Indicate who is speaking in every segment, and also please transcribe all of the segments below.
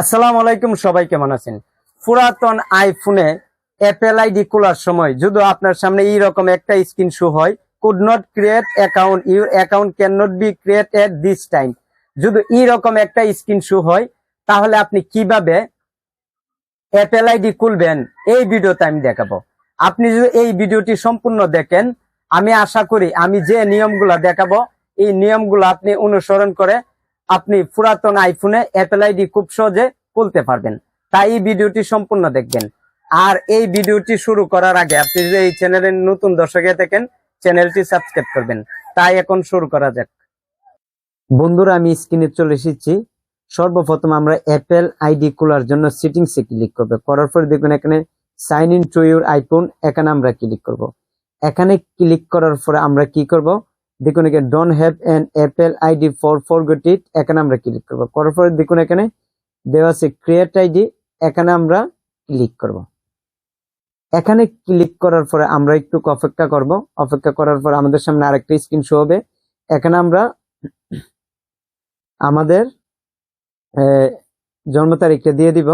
Speaker 1: আসসালামু আলাইকুম, সবাই কেমন আছেন? পুরাতন আইফোনে অ্যাপেল আইডি খোলার সময় যদি আপনার সামনে এইরকম একটা স্ক্রিন শো হয় could not create account your account can not be create at this time যদি এইরকম একটা স্ক্রিন শো হয়, তাহলে আপনি কীভাবে অ্যাপেল আইডি খুলবেন, এই ভিডিওতে আমি দেখাবো। আপনি যদি এই ভিডিওটি সম্পূর্ণ দেখেন, আমি আশা করি আমি যে নিয়মগুলো দেখাবো, এই নিয়মগুলো আপনি অনুসরণ করে আপনি পুরাতন আইফোনে অ্যাপেল আইডি খুব সহজে খুলতে পারবেন। তাই এই ভিডিওটি সম্পূর্ণ দেখবেন। আর এই ভিডিওটি শুরু করার আগে আপনি যদি এই চ্যানেলের নতুন দর্শকে থাকেন, চ্যানেলটি সাবস্ক্রাইব করবেন। তাই এখন শুরু করা যাক। বন্ধুরা, আমি স্ক্রিনে চলে এসেছি। সর্বপ্রথম আমরা অ্যাপেল আইডি খোলার জন্য সেটিংসে ক্লিক করব। করার পরে দেখবেন এখানে sign in to your iPhone এখানে আমরা ক্লিক করব। এখানে ক্লিক করার পরে আমরা কি করব? দেখুন এখানে don't have an Apple ID for forget it এখানে আমরা ক্লিক করব। করার পরে দেখুন এখানে, দেওয়া আছে ক্রিয়েট আইডি এখানে আমরা ক্লিক করব। এখানে ক্লিক করার পরে আমরা একটু অপেক্ষা করব। অপেক্ষা করার পর আমাদের সামনে আরেকটা স্ক্রিন শো হবে। এখানে আমরা আমাদের জন্ম তারিখটা দিয়ে দিব।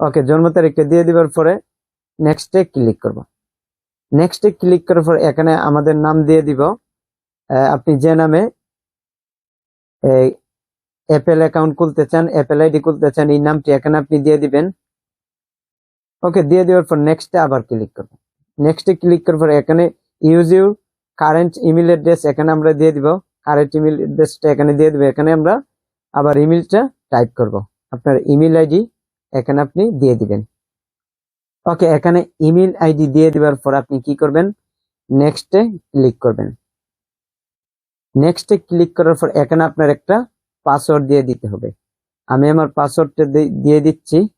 Speaker 1: ওকে জন্ম তারিখটা দিয়ে দিবার পরে নেক্সটে ক্লিক করব। নেক্সটে ক্লিক করার পর এখানে আমাদের নাম দিয়ে দিব। আপনি যে নামে এই অ্যাপেল অ্যাকাউন্ট খুলতে চান অ্যাপেল আইডি খুলতে চান, এই নামটি এখানে আপনি দিয়ে দিবেন। ওকে দিয়ে দেওয়ার পর নেক্সটে আবার ক্লিক করব। নেক্সটে ক্লিক করার পর এখানে use your current email address এখানে আমরা দিয়ে দিব। কারেন্ট ইমেল অ্যাড্রেসটা এখানে দিয়ে দিব। এখানে আমরা আবার ইমেলটা টাইপ করব। আপনার ইমেল আইডি এখানে আপনি দিয়ে দিবেন। ওকে, এখানে ইমেল আইডি দিয়ে দেওয়ার পর আপনি কি করবেন? নেক্সটে ক্লিক করবেন। নেক্সটে ক্লিক করার পর এখানে আপনার একটা পাসওয়ার্ড দিয়ে দিতে হবে। আমি আমার পাসওয়ার্ডটা দিয়ে দিচ্ছি।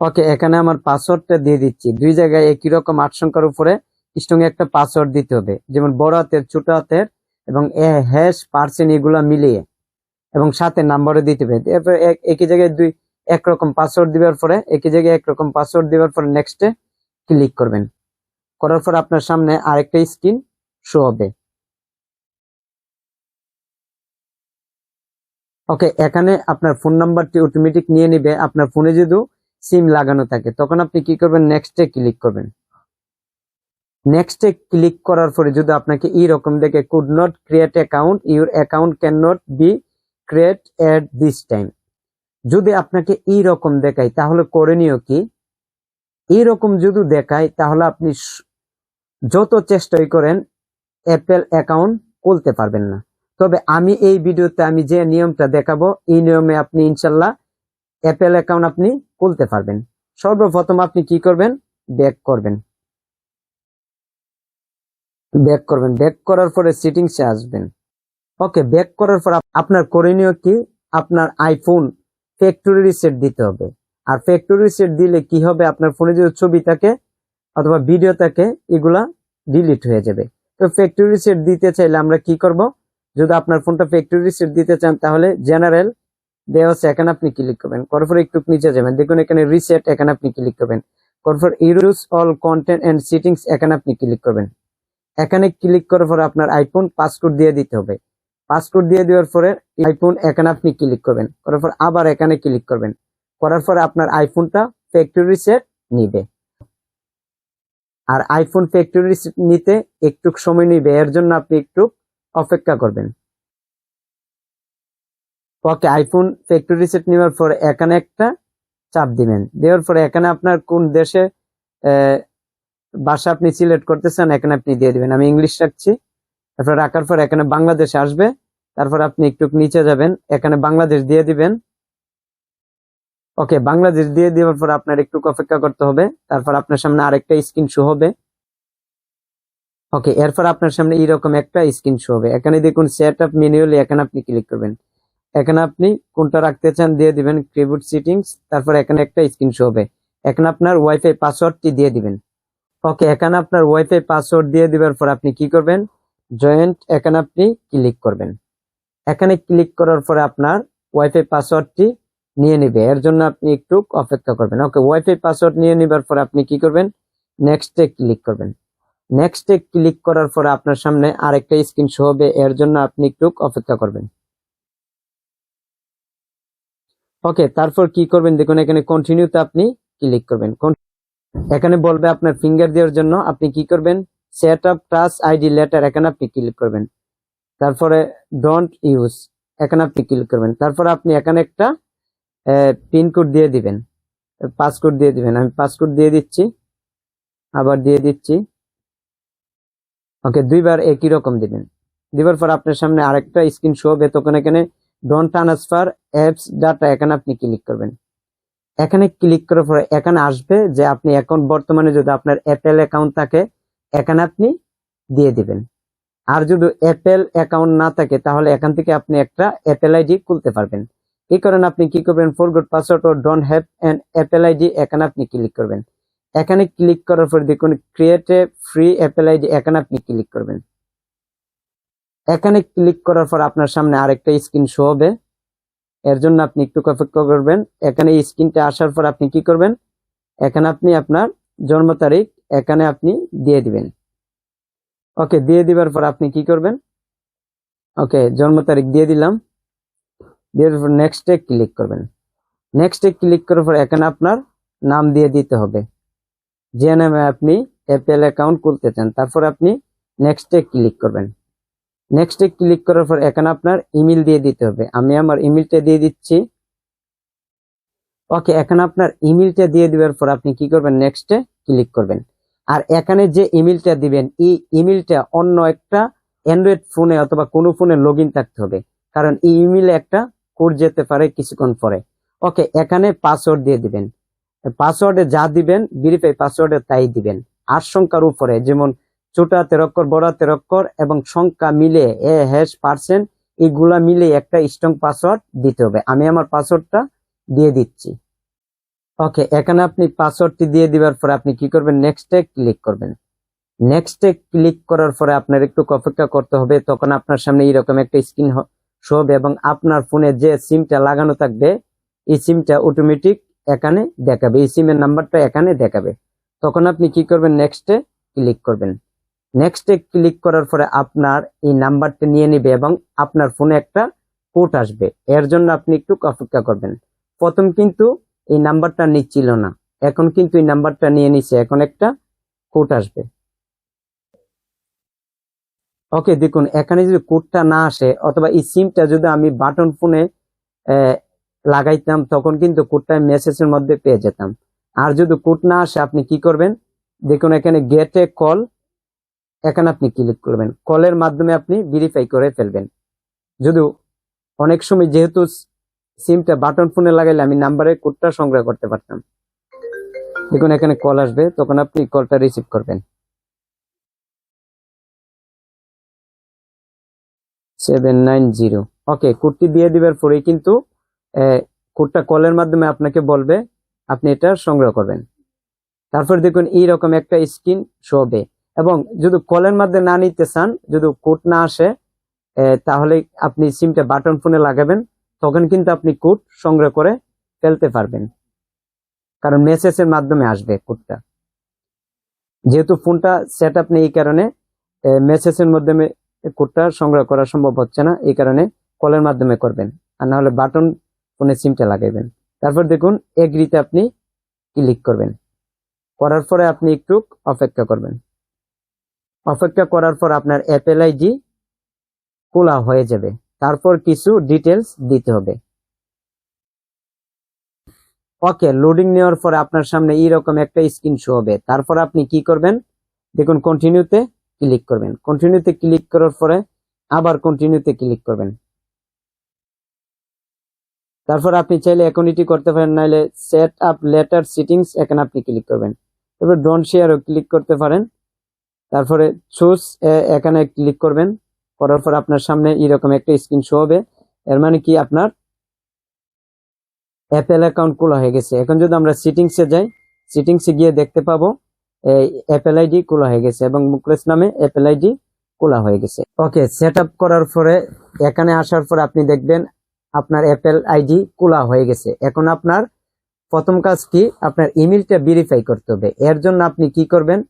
Speaker 1: ওকে, এখানে আমার পাসওয়ার্ডটা দিয়ে দিচ্ছি। দুই জায়গায় একই রকম আট সংখ্যার উপরে স্ট্রং একটা পাসওয়ার্ড দিতে হবে। যেমন বড় হাতের, ছোট হাতের এবং এ হ্যাশ পার্সেন্ট এগুলা মিলিয়ে এবং সাথে নাম্বারও দিতে হবে। এরপর এক- একই জায়গায় দুই একরকম পাসওয়ার্ড দিবার পরে, একই জায়গায় একরকম পাসওয়ার্ড দিবার পরে নেক্সটে ক্লিক করবেন। করার পর আপনার সামনে আরেকটা স্ক্রিন শো হবে। ওকে এখানে আপনার ফোন নাম্বারটি অটোমেটিক নিয়ে নিবে। আপনার ফোনে যদি সিম লাগানো থাকে, তখন আপনি কি করবেন? নেক্সটে ক্লিক করবেন। নেক্সটে ক্লিক করার পরে যদি আপনাকে এই রকম দেখে could not create account your account can not be create at this time যদি আপনাকে এই রকম দেখায় তাহলে করণীয় কি? এইরকম যদি দেখায় তাহলে আপনি যত চেষ্টাই করেন অ্যাপেল অ্যাকাউন্ট খুলতে পারবেন না। তবে আমি এই ভিডিওতে আমি যে নিয়মটা দেখাবো, এই নিয়মে আপনি ইনশাল্লাহ অ্যাপেল অ্যাকাউন্ট আপনি খুলতে পারবেন। সর্বপ্রথম আপনি কি করবেন? ব্যাক করবেন। ব্যাক করবেন। ব্যাক করার পরে সেটিংসে আসবেন। ওকে ব্যাক করার পর আপ- আপনার করণীয় কি? আপনার আইফোন ফ্যাক্টরি রিসেট দিতে হবে। আর ফ্যাক্টরি রিসেট দিলে কি হবে? আপনার ফোনে যে ছবি থাকে অথবা ভিডিও থাকে, এগুলা ডিলিট হয়ে যাবে। তো ফ্যাক্টরি রিসেট দিতে চাইলে আমরা কি করব? যদি আপনার ফোনটা ফ্যাক্টরি রিসেট দিতে চান, তাহলে জেনারেল দেওয়া আছে, এখানে আপনি ক্লিক করবেন। করার একটু নিচে যাবেন। দেখুন, এখানে রিসেট এখানে আপনি ক্লিক করবেন। করার use all content and settings এখানে আপনি ক্লিক করবেন। এখানে ক্লিক করার পর আপনার আইফোন পাসকোড দিয়ে দিতে হবে। পাসকোড দিয়ে দেওয়ার পরে আইফোন এখানে আপনি ক্লিক করবেন। করার পর আবার এখানে ক্লিক করবেন। করার পরে আপনার আইফোনটা ফ্যাক্টরি সেট নিবে। আর আইফোন ফ্যাক্টরি সেট নিতে একটু সময় নিবে। এর জন্য আপনি একটু অপেক্ষা করবেন। ওকে আইফোন ফ্যাক্টরি সেট নেওয়ার পরে এখানে একটা চাপ দিবেন। দেওয়ার পরে এখানে আপনার কোন দেশে ভাষা আপনি সিলেক্ট করতে চান এখানে আপনি দিয়ে দিবেন। আমি ইংলিশ রাখছি। তারপর রাখার পর এখানে বাংলাদেশে আসবে। তারপর আপনি একটু নিচে যাবেন, এখানে বাংলাদেশ দিয়ে দিবেন। ওকে, বাংলাদেশ দিয়ে দেওয়ার পর আপনার একটু অপেক্ষা করতে হবে। তারপর আপনার সামনে আরেকটা স্ক্রিন শো হবে। ওকে, এরপর আপনার সামনে এইরকম একটা স্ক্রিন শো হবে। এখানে দেখুন সেট আপ ম্যানুয়ালি এখানে আপনি ক্লিক করবেন। এখানে আপনি কোনটা রাখতে চান দিয়ে দিবেন কিবোর্ড সেটিংস তারপর এখানে একটা স্ক্রিন শো হবে। এখানে আপনার ওয়াইফাই পাসওয়ার্ডটি দিয়ে দিবেন। ওকে, এখানে আপনার ওয়াইফাই পাসওয়ার্ড দিয়ে দেওয়ার পর আপনি কি করবেন? জয়েন্ট এখানে আপনি ক্লিক করবেন। এখানে ক্লিক করার পরে আপনার ওয়াইফাই পাসওয়ার্ডটি নিয়ে নেবে। এর জন্য আপনি একটু অপেক্ষা করবেন। ওকে ওয়াইফাই পাসওয়ার্ড নিয়ে নেবার পর আপনি কি করবেন? নেক্সটে ক্লিক করবেন। নেক্সটে ক্লিক করার পরে আপনার সামনে আরেকটা স্ক্রিন শো হবে। এর জন্য আপনি একটু অপেক্ষা করবেন। ওকে, তারপর কি করবেন? দেখুন, এখানে কন্টিনিউতে আপনি ক্লিক করবেন। এখানে বলবে আপনার ফিঙ্গার দেওয়ার জন্য আপনি কি করবেন? Set up Touch ID later এখানে আপনি ক্লিক করবেন। তারপরে ডোন্ট ইউজ এখানে আপনি ক্লিক করবেন। তারপরে আপনি এখানে একটা পিনকোড দিয়ে দিবেন। পাসকোড দিয়ে দিবেন। আমি পাসকোড দিয়ে দিচ্ছি, আবার দিয়ে দিচ্ছি। ওকে, দুইবার একই রকম দিবেন। দিবার পর আপনার সামনে আরেকটা স্ক্রিন শো হবে, তখন এখানে ডোন্ট ট্রান্সফার অ্যাপস ডাটা এখানে আপনি ক্লিক করবেন। এখানে ক্লিক করার পরে এখানে আসবে যে আপনি এখন বর্তমানে যদি আপনার অ্যাপেল অ্যাকাউন্ট থাকে এখানে আপনি দিয়ে দিবেন। আর যদি অ্যাপেল অ্যাকাউন্ট না থাকে, তাহলে এখান থেকে আপনি একটা অ্যাপেল আইডি খুলতে পারবেন। এই কারণে আপনি কি করবেন forgot password O don't have an Apple ID এখানে আপনি ক্লিক করবেন। এখানে ক্লিক করার পর দেখুন create a free Apple ID এখানে আপনি ক্লিক করবেন। এখানে ক্লিক করার পর আপনার সামনে আরেকটা স্ক্রিন শো হবে। এর জন্য আপনি একটু অপেক্ষা করবেন। এখানে স্ক্রিনটা আসার পর আপনি কি করবেন, এখানে আপনি আপনার জন্ম তারিখ এখানে আপনি দিয়ে দিবেন। ওকে, দিয়ে দিবার পর আপনি কি করবেন? ওকে, জন্ম তারিখ দিয়ে দিলাম। দিয়ে পর নেক্সটে ক্লিক করবেন। নেক্সটে ক্লিক করার পর এখানে আপনার নাম দিয়ে দিতে হবে। যে নামে আপনি অ্যাপেল অ্যাকাউন্ট খুলতে চান, তারপর আপনি নেক্সটে ক্লিক করবেন। নেক্সটে ক্লিক করার পর এখানে আপনার ইমেল দিয়ে দিতে হবে। আমি আমার ইমেলটা দিয়ে দিচ্ছি। ওকে, এখানে আপনার ইমেলটা দিয়ে দেওয়ার পর আপনি কি করবেন? নেক্সটে ক্লিক করবেন। আর এখানে যে ইমেলটা দিবেন, এই ইমেলটা অন্য একটা অ্যান্ড্রয়েড ফোনে অথবা কোনো ফোনে লগ থাকতে হবে। কারণ এই ইমেলে একটা কোড যেতে পারে কিছুক্ষণ পরে। ওকে, এখানে পাসওয়ার্ড দিয়ে দিবেন। পাসওয়ার্ডে যা দিবেন ভেরিফাই পাসওয়ার্ডে তাই দিবেন। আট সংখ্যার উপরে, যেমন ছোটা হাতের অক্ষর বড় হাতের অক্ষর এবং সংখ্যা মিলে এ হ্যাশ পার্সেন্ট এগুলা মিলে একটা স্ট্রং পাসওয়ার্ড দিতে হবে। আমি আমার পাসওয়ার্ডটা দিয়ে দিচ্ছি। ওকে, এখানে আপনি পাসওয়ার্ডটি দিয়ে দিবার পরে আপনি কি করবেন? নেক্সটে ক্লিক করবেন। নেক্সটে ক্লিক করার পরে আপনার একটু অপেক্ষা করতে হবে, তখন আপনার সামনে এরকম একটা স্ক্রিন শো হবে এবং আপনার ফোনে যে সিমটা লাগানো থাকবে, এই সিমটা অটোমেটিক এখানে দেখাবে, এই সিমের নাম্বারটা এখানে দেখাবে। তখন আপনি কি করবেন? নেক্সটে ক্লিক করবেন। নেক্সটে ক্লিক করার পরে আপনার এই নাম্বারটা নিয়ে নেবে এবং আপনার ফোনে একটা কোড আসবে। এর জন্য আপনি একটু অপেক্ষা করবেন। প্রথম কিন্তু এই নাম্বারটা নিচ্ছিল না। এখন কিন্তু এই নাম্বারটা নিয়ে নিছে। এখন একটা কোড আসবে। ওকে, দেখুন, এখানে যদি কোডটা না আসে, অথবা এই সিমটা যদি আমি বাটন ফোনে লাগাইতাম, তখন কিন্তু কোডটা মেসেজের মধ্যে পেয়ে যেতাম। আর যদি কোড না আসে, আপনি কি করবেন? দেখুন, এখানে গেটে কল এখানে আপনি ক্লিক করবেন। কলের মাধ্যমে আপনি ভেরিফাই করে ফেলবেন। যদি অনেক সময় যেহেতু সিমটা বাটন ফোনে লাগাইলে আমি নাম্বারে কোডটা সংগ্রহ করতে পারতাম। দেখুন এখানে কল আসবে, তখন আপনি কলটা রিসিভ করবেন। Seven nine zero. ওকে, কোডটি দিয়ে দিবার পরেই কিন্তু কোডটা কলের মাধ্যমে আপনাকে বলবে, আপনি এটা সংগ্রহ করবেন। তারপর দেখুন, এইরকম একটা স্ক্রিন শো হবে। এবং যদি কলের মাধ্যমে না নিতে চান, যদি কোড না আসে তাহলে আপনি সিমটা বাটন ফোনে লাগাবেন। তখন কিন্তু আপনি কোড সংগ্রহ করে ফেলতে পারবেন। কারণ মেসেজের মাধ্যমে আসবে কোডটা। যেহেতু ফোনটা সেট আপ নেই এই কারণে মেসেজের মাধ্যমে কোডটা সংগ্রহ করা সম্ভব হচ্ছে না, এই কারণে কলের মাধ্যমে করবেন। আর না হলে বাটন ফোনে সিমটা লাগাইবেন। তারপর দেখুন এগ্রিতে আপনি ক্লিক করবেন। করার পরে আপনি একটু অপেক্ষা করবেন। অপেক্ষা করার পর আপনার অ্যাপেল আইডি খোলা হয়ে যাবে। তারপর কিছু ডিটেলস দিতে হবে। ওকে লোডিং নেওয়ার পরে আপনার সামনে এইরকম একটা স্ক্রিন শো হবে। তারপর আপনি কি করবেন? দেখুন কন্টিনিউতে ক্লিক করবেন। কন্টিনিউতে ক্লিক করার পরে আবার কন্টিনিউতে ক্লিক করবেন। তারপর আপনি চাইলে এখন এটি করতে পারেন, নাহলে সেট আপ লেটার সিটিংস এখানে আপনি ক্লিক করবেন। এবার ডোন্ট শেয়ারও ক্লিক করতে পারেন। তারপরে চুজ এখানে ক্লিক করবেন। করার পর আপনার সামনে এরকম একটা স্ক্রিন শো হবে। এর মানে কি? আপনার অ্যাপেল অ্যাকাউন্ট খোলা হয়ে গেছে। এখন যদি আমরা সিটিংসে যাই সিটিংসে গিয়ে দেখতে পাবো, এই অ্যাপেল আইডি খোলা হয়ে গেছে এবং মুকলেস নামে অ্যাপেল আইডি খোলা হয়ে গেছে। ওকে সেট করার পরে, এখানে আসার পর আপনি দেখবেন আপনার অ্যাপেল আইডি খোলা হয়ে গেছে। এখন আপনার প্রথম কাজ কি? আপনার ইমেলটা ভেরিফাই করতে হবে। এর জন্য আপনি কি করবেন?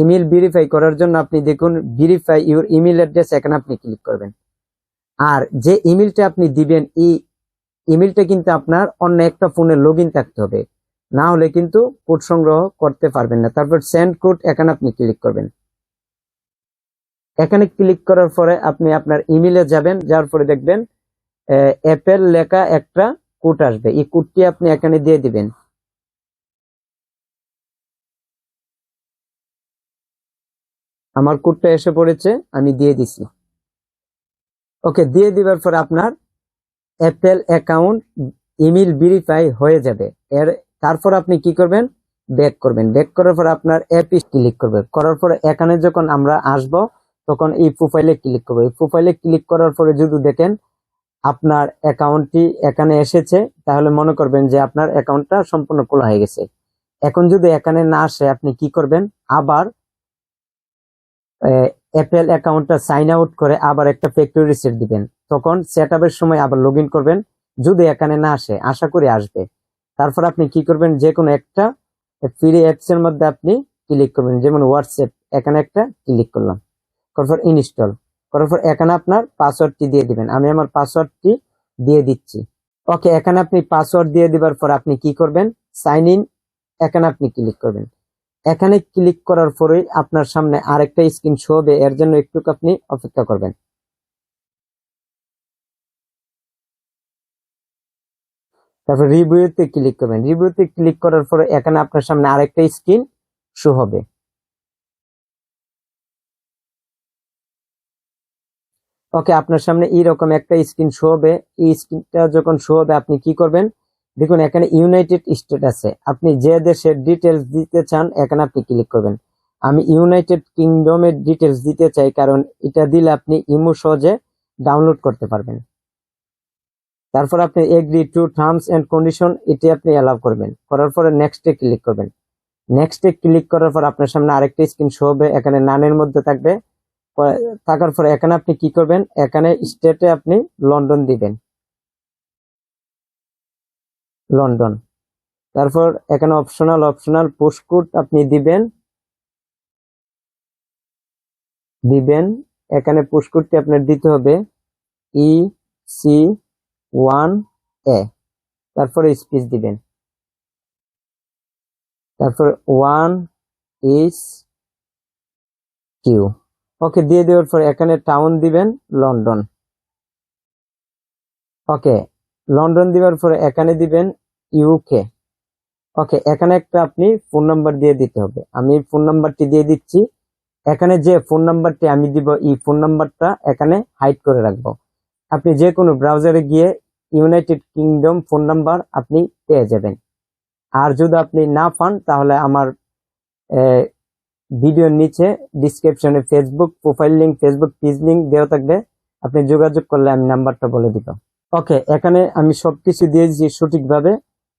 Speaker 1: ইমেল ভেরিফাই করার জন্য আপনি দেখুন ভেরিফাই ইউর ইমেল অ্যাড্রেস এখানে আপনি ক্লিক করবেন। আর যে ইমেলটা আপনি দিবেন, এই ইমেলটা কিন্তু আপনার অন্য একটা ফোনে লগ থাকতে হবে। না হলে কিন্তু কোড সংগ্রহ করতে পারবেন না। তারপর সেন্ড কোড এখানে আপনি ক্লিক করবেন। এখানে ক্লিক করার পরে আপনি আপনার ইমেলে যাবেন, যার পরে দেখবেন অ্যাপেল লেখা একটা কোড আসবে। এই কোডটি আপনি এখানে দিয়ে দিবেন। আমার কোডটা এসে পড়েছে, আমি দিয়ে দিছি। ওকে, দিয়ে দিবার পর আপনার অ্যাপেল অ্যাকাউন্ট ইমেল ভেরিফাই হয়ে যাবে। এর, তারপর আপনি কি করবেন? ব্যাক করবেন। ব্যাক করার পর আপনার অ্যাপ ক্লিক করবে। করার পর এখানে যখন আমরা আসব, তখন এই প্রোফাইলে ক্লিক করব। এই প্রোফাইলে ক্লিক করার পরে যদি দেখেন আপনার অ্যাকাউন্টটি এখানে এসেছে, তাহলে মনে করবেন যে আপনার অ্যাকাউন্টটা সম্পূর্ণ খোলা হয়ে গেছে। এখন যদি এখানে না আসে, আপনি কি করবেন? আবার অ্যাপেল অ্যাকাউন্টটা সাইন আউট করে আবার একটা ফ্যাক্টরি রিসেট দিবেন। তখন সেট আপের সময় আবার লগ করবেন, যদি এখানে না আসে, আশা করি আসবে। তারপর আপনি কি করবেন? যে কোনো একটা ফ্রি অ্যাপস এর মধ্যে আপনি ক্লিক করবেন। যেমন হোয়াটসঅ্যাপ এখানে একটা ক্লিক করলাম। তারপর ইনস্টল করার পর এখানে আপনার পাসওয়ার্ডটি দিয়ে দিবেন। আমি আমার পাসওয়ার্ডটি দিয়ে দিচ্ছি। ওকে এখানে আপনি পাসওয়ার্ড দিয়ে দিবার পর আপনি কি করবেন? সাইন ইন এখানে আপনি ক্লিক করবেন। এখানে ক্লিক করার পরেই আপনার সামনে আরেকটা স্ক্রিন শো হবে, এর জন্য একটু আপনি অপেক্ষা করবেন। তারপর রিভিউতে ক্লিক করবেন। রিভিউতে ক্লিক করার পরে এখানে আপনার সামনে আরেকটা স্ক্রিন শো হবে। ওকে, আপনার সামনে এইরকম একটা স্ক্রিন শো হবে। এই স্ক্রিনটা যখন শো হবে, আপনি কি করবেন? দেখুন, এখানে ইউনাইটেড স্টেট আছে। আপনি যে দেশের ডিটেলস দিতে চান, এখানে আপনি ক্লিক করবেন। আমি ইউনাইটেড কিংডমের ডিটেলস দিতে চাই, কারণ এটা দিলে আপনি ইমো সহজে ডাউনলোড করতে পারবেন। তারপর আপনি agree to terms and condition এটি আপনি অ্যালাউ করবেন। করার পরে নেক্সটে ক্লিক করবেন। নেক্সটে ক্লিক করার পর আপনার সামনে আরেকটা স্ক্রিন শো হবে, এখানে নানের মধ্যে থাকবে। থাকার পর এখানে আপনি কি করবেন? এখানে স্টেটে আপনি লন্ডন দিবেন। লন্ডন। তারপর এখানে অপশনাল অপশনাল পোস্টকোড আপনি দিবেন। দিবেন। এখানে পোস্টকোডটি আপনার দিতে হবে। ই সি ওয়ান এ তারপরে স্পেস দিবেন। তারপর ওয়ান ইস কিউ ওকে দিয়ে দেওয়ার পর এখানে টাউন দিবেন, লন্ডন। ওকে লন্ডন দিবার পরে এখানে দিবেন ইউকে ওকে এখানে একটা আপনি ফোন নাম্বার দিয়ে দিতে হবে। আমি ফোন নাম্বারটি দিয়ে দিচ্ছি। এখানে যে ফোন নাম্বারটি আমি দিব, এই ফোন নাম্বারটা এখানে হাইড করে রাখব। আপনি যে কোনো ব্রাউজারে গিয়ে ইউনাইটেড কিংডম ফোন নাম্বার আপনি পেয়ে যাবেন। আর যদি আপনি না পান, তাহলে আমার ভিডিওর নিচে ডিসক্রিপশনে Facebook profile link Facebook page link দেওয়া থাকবে। আপনি যোগাযোগ করলে আমি নাম্বারটা বলে দিব। ওকে, এখানে আমি সবকিছু দিয়ে দিয়েছি সঠিকভাবে।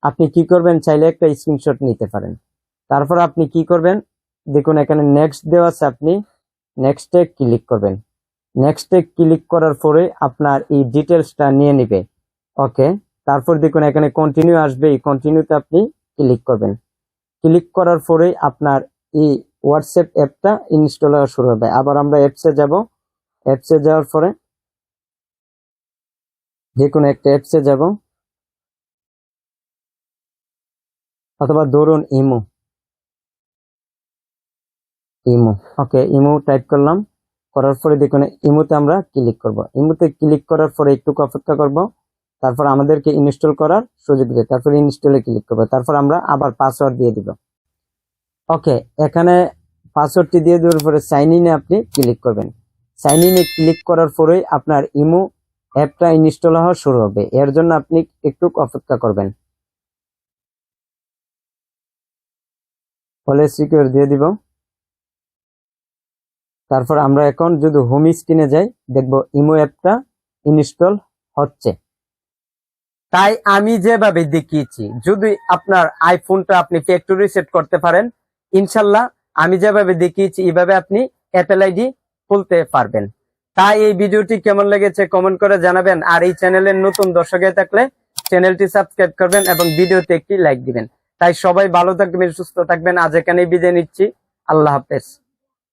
Speaker 1: আপনি কি করবেন, চাইলে একটা স্ক্রিনশট নিতে পারেন। তারপর আপনি কি করবেন, দেখুন এখানে নেক্সট দেওয়া আছে আপনি নেক্সটে ক্লিক করবেন। নেক্সটে ক্লিক করার পরে আপনার এই ডিটেলসটা নিয়ে নেবে। ওকে, তারপর দেখুন এখানে কন্টিনিউ আসবে, এই কন্টিনিউতে আপনি ক্লিক করবেন। ক্লিক করার পরে আপনার এই হোয়াটসঅ্যাপ অ্যাপটা ইনস্টল হওয়া শুরু হবে। আবার আমরা অ্যাপসে যাব। অ্যাপসে যাওয়ার পরে যে কোনো একটা অ্যাপসে যাব। অথবা ধরুন imo. Imo okay imo type করলাম। করার পরে দেখুন, ইমোতে আমরা ক্লিক করব। ইমোতে ক্লিক করার পরে একটু অপেক্ষা করব। তারপর আমাদেরকে ইনস্টল করার সুযোগ দেবে। তারপর ইনস্টলে ক্লিক করব। তারপর আমরা আবার পাসওয়ার্ড দিয়ে দিব। ওকে এখানে পাসওয়ার্ডটি দিয়ে দেওয়ার পরে সাইন ইনে আপনি ক্লিক করবেন। সাইন ইনে ক্লিক করার পরেই আপনার ইমো অ্যাপটা ইনস্টল হওয়া শুরু হবে। এর জন্য আপনি একটু অপেক্ষা করবেন। ফলে সিকিউর দিয়ে দিব। তারপর আমরা এখন যদি হোম স্ক্রিনে যাই, দেখব ইমো অ্যাপটা ইনস্টল হচ্ছে। তাই আমি যেভাবে দেখিয়েছি, যদি আপনার আইফোনটা আপনি ফ্যাক্টরি সেট করতে পারেন, ইনশাল্লাহ আমি যেভাবে দেখিয়েছি এইভাবে আপনি অ্যাপেল আইডি খুলতে পারবেন। তাই এই ভিডিওটি কেমন লেগেছে কমেন্ট করে জানাবেন। আর এই চ্যানেলের নতুন দর্শকে থাকলে চ্যানেলটি সাবস্ক্রাইব করবেন এবং ভিডিওতে একটি লাইক দিবেন। তাই সবাই ভালো থাকবেন, সুস্থ থাকবেন। আজ এখানেই বিদায় নিচ্ছি। আল্লাহ হাফেজ।